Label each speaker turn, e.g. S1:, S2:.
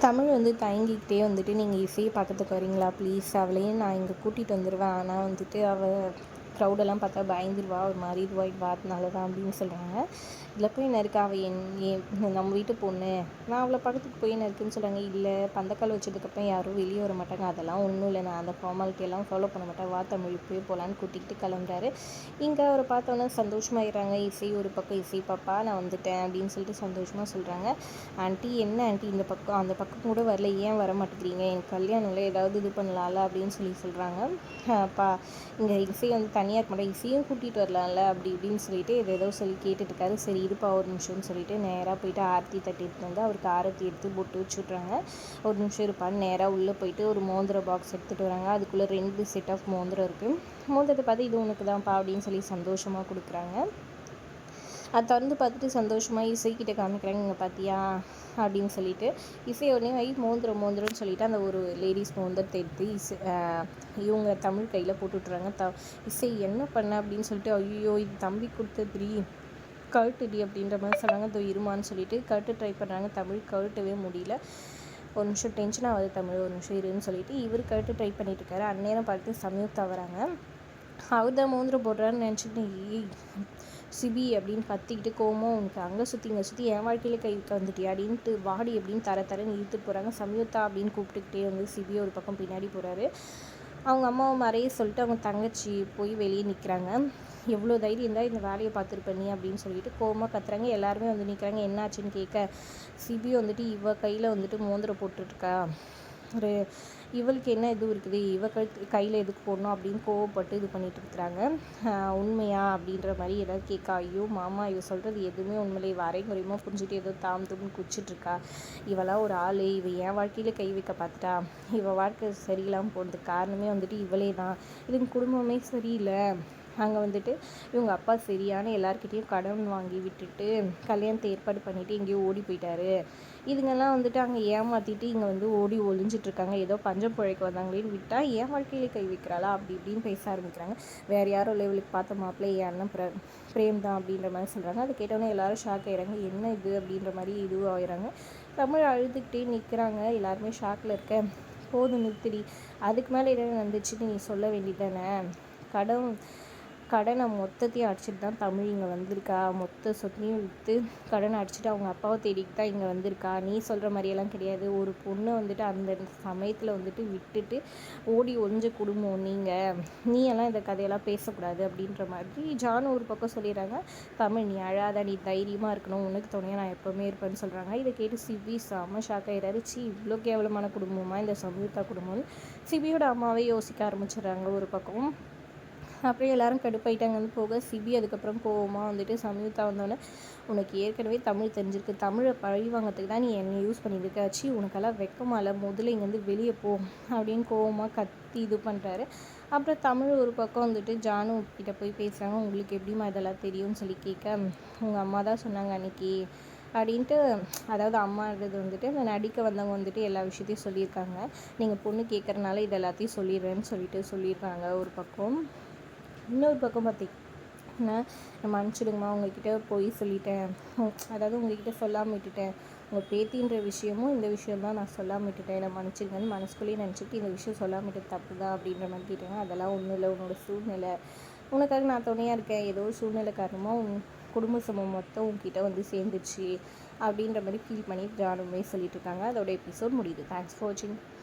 S1: தமிழ் வந்து தயங்கிக்கிட்டே வந்துட்டு நீங்கள் இசையை பார்க்கறதுக்கு வரீங்களா? ப்ளீஸ் அவளையும் நான் இங்கே கூட்டிகிட்டு வந்துடுவேன் ஆனால் வந்துட்டு அவள் க்ரௌடெல்லாம் பார்த்தா பயந்துருவா ஒரு மாதிரி இதுவாயிடுவா அதனால தான் அப்படின்னு சொல்கிறாங்க இதில் போய் என்ன இருக்கா? அவள் என் என் நம்ம வீட்டு பொண்ணு. நான் அவளை பக்கத்துக்கு போய் என்ன இருக்குன்னு சொல்கிறாங்க இல்லை பந்தக்கால் வச்சதுக்கப்புறம் யாரும் வெளியே வர மாட்டாங்க. அதெல்லாம் ஒன்றும் இல்லை. நான் அந்த ஃபார்மாலிட்டியெல்லாம் ஃபாலோ பண்ண மாட்டேன். வா தமிழ் போய் போகலான்னு கூட்டிகிட்டு கிளம்புறாரு. இங்கே அவரை பார்த்தோன்னே சந்தோஷமாயிடுறாங்க. இசை ஒரு பக்கம் இசை பாப்பா நான் வந்துட்டேன் அப்படின்னு சொல்லிட்டு சந்தோஷமாக சொல்கிறாங்க ஆண்டி என்ன ஆண்டி? இந்த பக்கம் அந்த பக்கம் கூட வரல. ஏன் வர மாட்டேங்கிறீங்க? என் கல்யாணம்ல ஏதாவது இது பண்ணலாம்ல? அப்படின்னு சொல்லி சொல்கிறாங்க பா இங்கே இசை வந்து தனி தனியாக இருக்க மாட்டேன் இசையும் கூட்டிகிட்டு வரலாம்ல அப்படி இப்படின்னு சொல்லிட்டு எது ஏதோ சொல்லி கேட்டுட்டு இருக்காரு சரி இருப்பா ஒரு நிமிஷம்னு சொல்லிட்டு நேராக போயிட்டு ஆரத்தி தட்டிட்டு வந்து அவருக்கு ஆரத்தி எடுத்து பொட்டு வச்சு விட்றாங்க. ஒரு நிமிஷம் இருப்பான்னு நேராக உள்ளே போயிட்டு ஒரு மோந்திர பாக்ஸ் எடுத்துகிட்டு வராங்க. அதுக்குள்ளே ரெண்டு செட் ஆஃப் மோந்திரம் இருக்குது மோந்திரத்தை பார்த்து இது உனக்கு தான்ப்பா அப்படின்னு சொல்லி சந்தோஷமாக கொடுக்குறாங்க. அதை திறந்து பார்த்துட்டு சந்தோஷமாக இசைக்கிட்ட காமிக்கிறாங்க இங்கே பார்த்தியா அப்படின்னு சொல்லிட்டு இசை உடனே வை மோந்திரம் மோந்திரம்னு சொல்லிட்டு அந்த ஒரு லேடிஸ் மோந்திரத்தை எடுத்து இசை இவங்க தமிழ் கையில் போட்டு விட்றாங்க த இசை என்ன பண்ண அப்படின்னு சொல்லிட்டு ஐயோ இது தம்பி கொடுத்ததுரி கழுட்டுடி அப்படின்ற மாதிரி சொன்னாங்க. இதோ இருமான்னு சொல்லிட்டு கழுட்டு ட்ரை பண்ணுறாங்க தமிழ் கழுட்டவே முடியல. ஒரு நிமிஷம் டென்ஷன் ஆகுது தமிழ் ஒரு நிமிஷம் இருன்னு சொல்லிட்டு இவர் கழுட்டு ட்ரை பண்ணிட்டு இருக்காரு. அந்நேரம் பார்த்து சமயத்தை வராங்க அவர் தான் போடுறான்னு நினச்சிட்டு சிபி அப்படின்னு கத்திக்கிட்டு கோமோ உனக்கு அங்கே சுற்றி இங்கே சுற்றி என் வாழ்க்கையில் கை வந்துட்டியா? அப்படின்ட்டு வாடி அப்படின்னு தர தரன்னு இழுத்து போகிறாங்க சம்யுக்தா அப்படின்னு கூப்பிட்டுக்கிட்டே வந்து சிபி ஒரு பக்கம் பின்னாடி போகிறாரு அவங்க அம்மாவை மறைய சொல்லிட்டு அவங்க தங்கச்சி போய் வெளியே நிற்கிறாங்க எவ்வளோ தைரியம் இருந்தால் இந்த வேலையை பார்த்துருப்ப நீ? அப்படின்னு சொல்லிட்டு கோவமாக கத்துறாங்க. எல்லாருமே வந்து நிற்கிறாங்க என்னாச்சுன்னு கேட்க சிபி வந்துட்டு இவ கையில் வந்துட்டு மோந்திரம் போட்டுருக்கா ஒரு இவளுக்கு என்ன இது இருக்குது? இவ கழுத்து கையில் எதுக்கு போடணும் அப்படின்னு கோவப்பட்டு இது பண்ணிட்டு இருக்கிறாங்க. உண்மையா அப்படின்ற மாதிரி ஏதாவது கேட்கா ஐயோ மாமா இவ சொல்கிறது எதுவுமே உண்மையிலே வரை குறையுமா புரிஞ்சுட்டு ஏதோ தாம் தும்னு குச்சிட்ருக்கா இவளாம் ஒரு ஆள் இவ என் வாழ்க்கையில் கை வைக்க பார்த்துட்டா? இவ வாழ்க்கை சரியில்லாமல் போனதுக்கு காரணமே வந்துட்டு இவளே தான். இதுங்க குடும்பமே சரியில்லை. அங்கே வந்துட்டு இவங்க அப்பா சரியான எல்லாருக்கிட்டேயும் கடன் வாங்கி விட்டுட்டு கல்யாணத்தை ஏற்பாடு பண்ணிவிட்டு எங்கேயோ ஓடி போயிட்டாரு. இதுங்கெல்லாம் வந்துட்டு அங்கே ஏமாற்றிட்டு இங்கே வந்து ஓடி ஒளிஞ்சிட்ருக்காங்க. ஏதோ பஞ்சம் பிழைக்க வந்தாங்களேன்னு விட்டால் ஏன் வாழ்க்கையிலே கை வைக்கிறாளா? அப்படி இப்படின்னு பேச ஆரம்பிக்கிறாங்க. வேறு யாரும் லெவலுக்கு பார்த்த மாப்பிள்ளை என் அண்ணன் பிர பிரேம் தான் அப்படின்ற மாதிரி சொல்கிறாங்க அதை கேட்டோன்னே எல்லோரும் ஷாக் ஆகிறாங்க என்ன இது? அப்படின்ற மாதிரி இதுவும் ஆகிறாங்க தமிழ் அழுதுகிட்டே நிற்கிறாங்க எல்லாருமே ஷாக்கில் இருக்க போதும் நிறுத்திடி அதுக்கு மேலே என்ன வந்துச்சுன்னு நீ சொல்ல வேண்டியதானே கடன் கடனை மொத்தத்தையும் அடிச்சுட்டு தான் தமிழ் இங்கே வந்திருக்கா. மொத்த சொத்தையும் விற்று கடனை அடிச்சுட்டு அவங்க அப்பாவை தேடிட்டு தான் இங்கே வந்திருக்கா. நீ சொல்கிற மாதிரியெல்லாம் கிடையாது. ஒரு பொண்ணை வந்துட்டு அந்த சமயத்தில் வந்துட்டு விட்டுட்டு ஓடி ஒழிஞ்ச குடும்பம் நீங்கள் நீ எல்லாம் இந்த கதையெல்லாம் பேசக்கூடாது அப்படின்ற மாதிரி ஜான் ஒரு பக்கம் சொல்லிடுறாங்க. தமிழ் நீ அழாத நீ தைரியமாக இருக்கணும். உனக்கு துணையாக நான் எப்போவுமே இருப்பேன்னு சொல்கிறாங்க இதை கேட்டு சிபி செம்ம ஷாக் ஆகிடாரு சி இவ்வளோ கேவலமான குடும்பமாக இந்த சம்யுக்தா குடும்பம் சிபியோட அம்மாவே யோசிக்க ஆரம்பிச்சிடுறாங்க ஒரு பக்கம். அப்புறம் எல்லாரும் கடுப்பாயிட்டாங்கன்னு போக சிபி அதுக்கப்புறம் போவோமா வந்துட்டு சம்யுக்தா வந்தோடனே உனக்கு ஏற்கனவே தமிழ் தெரிஞ்சிருக்கு. தமிழை பழி வாங்கிறதுக்கு தான் நீ என்னை யூஸ் பண்ணியிருக்காச்சு உனக்கெல்லாம் வெக்கமால. முதல்ல இங்கேருந்து வெளியே போ அப்படின்னு கோவமாக கத்தி இது பண்ணுறாரு அப்புறம் தமிழ் ஒரு பக்கம் வந்துட்டு ஜானு கிட்ட போய் பேசுகிறாங்க உங்களுக்கு எப்படிமா இதெல்லாம் தெரியும்னு சொல்லி கேட்க உங்கள் அம்மா தான் சொன்னாங்க அன்னைக்கு அப்படின்ட்டு அதாவது அம்மான்றது வந்துட்டு நான் நடிக்க வந்தவங்க வந்துட்டு எல்லா விஷயத்தையும் சொல்லியிருக்காங்க. நீங்கள் பொண்ணு கேட்குறனால இது எல்லாத்தையும் சொல்லிடுறேன்னு சொல்லிட்டு சொல்லியிருக்காங்க ஒரு பக்கம். இன்னொரு பக்கம் பார்த்திங்கன்னா நான் மன்னிச்சிடுங்கம்மா உங்ககிட்ட போய் சொல்லிட்டேன். அதாவது உங்ககிட்ட சொல்லாமல் விட்டுட்டேன். உங்கள் பேத்தின்ற விஷயமும் இந்த விஷயம் தான் நான் சொல்லாமல் விட்டுட்டேன். என்னை மன்னிச்சிருங்கன்னு மனசுக்குள்ளேயே நினச்சிட்டு இந்த விஷயம் சொல்லாமல் விட்டு தப்பு தான் அப்படின்ற மாதிரி கேட்டாங்க அதெல்லாம் ஒன்றும் இல்லை. உன்னோட சூழ்நிலை. உனக்காக நான் துணையாக இருக்கேன். ஏதோ சூழ்நிலை காரணமாக உன் குடும்ப சமம் மொத்தம் உங்ககிட்ட வந்து சேர்ந்துச்சு அப்படின்ற மாதிரி ஃபீல் பண்ணி ஜானுமே சொல்லிட்டு இருக்காங்க. அதோட எபிசோட் முடியுது. தேங்க்ஸ் ஃபார் வாட்சிங்